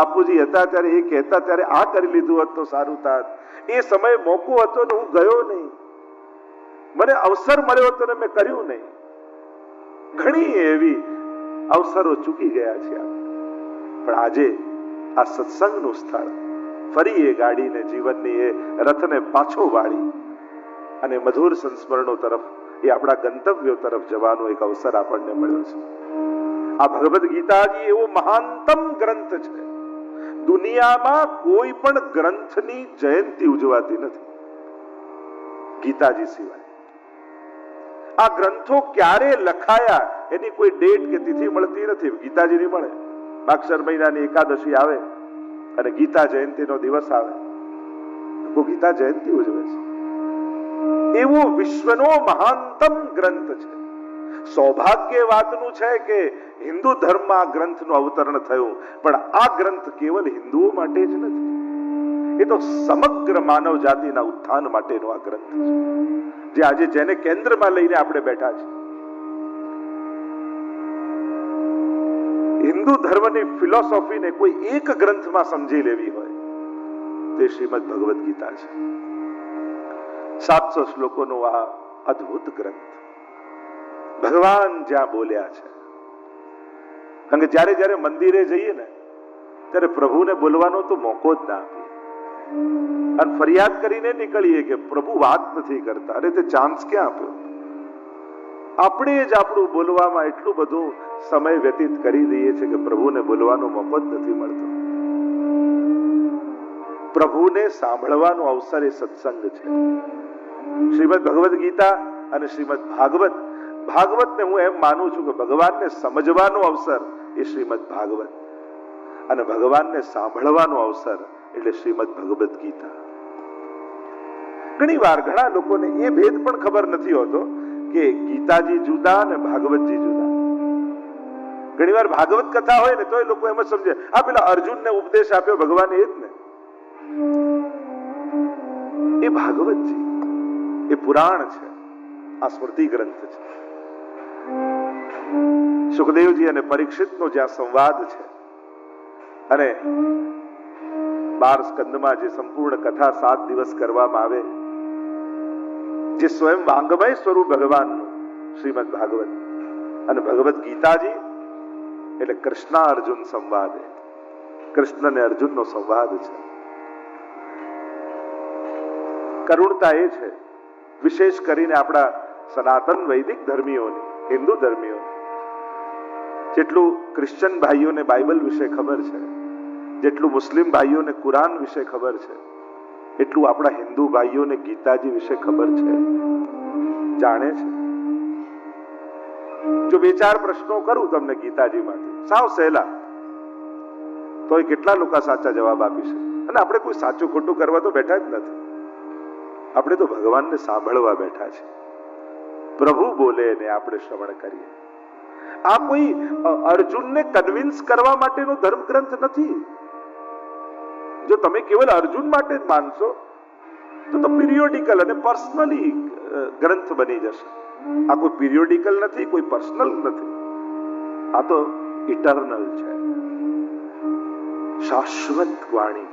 બાપુજી હતા ત્યારે એ કહેતા ત્યારે આ કરી લીધું હોત સારું થાત. એ સમય મોકો હતો ને હું ગયો નહીં. મને અવસર મળ્યો હતો ને મેં કર્યું નહીં. ઘણી એવી અવસરો ચૂકી ગયા છે પણ આજે આ સત્સંગનું સ્થળ ફરી એ ગાડીને જીવનની એ રથને પાછો વાળી અને મધુર સંસ્મરણો તરફ, એ આપણા ગંતવ્યો તરફ જવાનો એક અવસર આપણને મળ્યો છે. આ ભગવદ્ ગીતાજી એવો મહાનતમ ગ્રંથ છે. દુનિયામાં કોઈ પણ ગ્રંથની જયંતિ ઉજવાતી નથી. ગીતાજી સિવાય. આ ગ્રંથો ક્યારે લખાયા એની કોઈ ડેટ કે તિથિ મળતી નથી. ગીતાજીની મળે. માક્ષર મહિનાની એકાદશી આવે અને ગીતા જયંતિનો દિવસ આવે. લોકો ગીતા જયંતિ ઉજવે છે. એવો વિશ્વનો મહાનતમ ગ્રંથ છે. સૌભાગ્ય વાતનું છે કે હિન્દુ ધર્મમાં આ ગ્રંથનું અવતરણ થયું. પણ આ ગ્રંથ કેવલ હિન્દુઓ માટે જ નથી. એ તો સમગ્ર માનવ જાતિના ઉત્થાન માટેનો આ ગ્રંથ છે. જે આજે જેને કેન્દ્રમાં લઈને આપણે બેઠા છે હિન્દુ ધર્મની ફિલોસોફીને કોઈ એક ગ્રંથમાં સમજી લેવી હોય તે શ્રીમદ ભગવદ્ ગીતા છે. સાતસો શ્લોકોનો આ અદ્ભુત ગ્રંથ. ભગવાન જ્યાં બોલ્યા છે. કારણ કે જ્યારે જ્યારે મંદિરે જઈએ ને, ત્યારે પ્રભુને બોલવાનો તો મોકો જ ના આપીએ. અને ફરિયાદ કરીને નીકળીએ કે પ્રભુ વાત નથી કરતા. અરે તે ચાન્સ ક્યાં આપ્યો? આપણે જ આપણું બોલવામાં એટલું બધું સમય વ્યતીત કરી દઈએ છીએ કે પ્રભુને બોલવાનો મોકો જ નથી મળતો. પ્રભુને સાંભળવાનો અવસર એ સત્સંગ છે. શ્રીમદ ભગવદ્ ગીતા અને શ્રીમદ ભાગવત ભાગવતને હું એમ માનું છું કે ભગવાનને સમજવાનો અવસર એ શ્રીમદ ભાગવત. અને ભગવાનને સાંભળવાનો અવસર એટલે શ્રીમદ ભગવદ્ ગીતા. ઘણી વાર ઘણા લોકોને એ ભેદ પણ ખબર નથી હોતો કે ગીતાજી જુદા અને ભાગવતજી જુદા. ઘણી વાર ભાગવત કથા હોય ને તો એ લોકો એમ જ સમજે, આ પેલા અર્જુનને ઉપદેશ આપ્યો, ભગવાન એ જ ને. એ ભાગવતજી, એ પુરાણ છે. આ સ્મૃતિ ગ્રંથ છે. સુખદેવજી અને પરીક્ષિતનો જ્યાં સંવાદ છે અને બાર સ્કંદમાં જે સંપૂર્ણ કથા સાત દિવસ કરવામાં આવે, જે સ્વયં વાંગમય સ્વરૂપ ભગવાનનું શ્રીમદ ભાગવત અને ભગવત ગીતાજી એટલે કૃષ્ણ અર્જુન સંવાદ. કૃષ્ણ અને અર્જુનનો સંવાદ છે. કરુણતા એ છે, વિશેષ કરીને આપણા સનાતન વૈદિક ધર્મીઓની હિન્દુ ધર્મીઓ. જેટલું ક્રિશ્ચન ભાઈઓને બાઇબલ વિશે ખબર છે, જેટલું મુસ્લિમ ભાઈઓને કુરાન વિશે ખબર છે, એટલું આપણા હિન્દુ ભાઈઓને ગીતાજી વિશે ખબર છે. જાણે છે. જો બે ચાર પ્રશ્નો કરું તમને ગીતાજી માટે સાવ સહેલા તો એ કેટલા લોકો સાચા જવાબ આપી અને આપણે કોઈ સાચું ખોટું કરવા તો બેઠા જ નથી. આપણે તો ભગવાનને સાંભળવા બેઠા છે પ્રભુ બોલે એને આપણે શ્રવણ કરીએ. આ કોઈ અર્જુનને કન્વિન્સ કરવા માટેનો ધર્મ ગ્રંથ નથી. જો તમે કેવલ અર્જુન માટે જ માનશો, તો તો પિરિયોડિકલ અને પર્સનલી ગ્રંથ બની જશે. આ કોઈ પિરિયોડિકલ નથી, કોઈ પર્સનલ નથી. આ તો ઇટર્નલ છે. શાશ્વત વાણી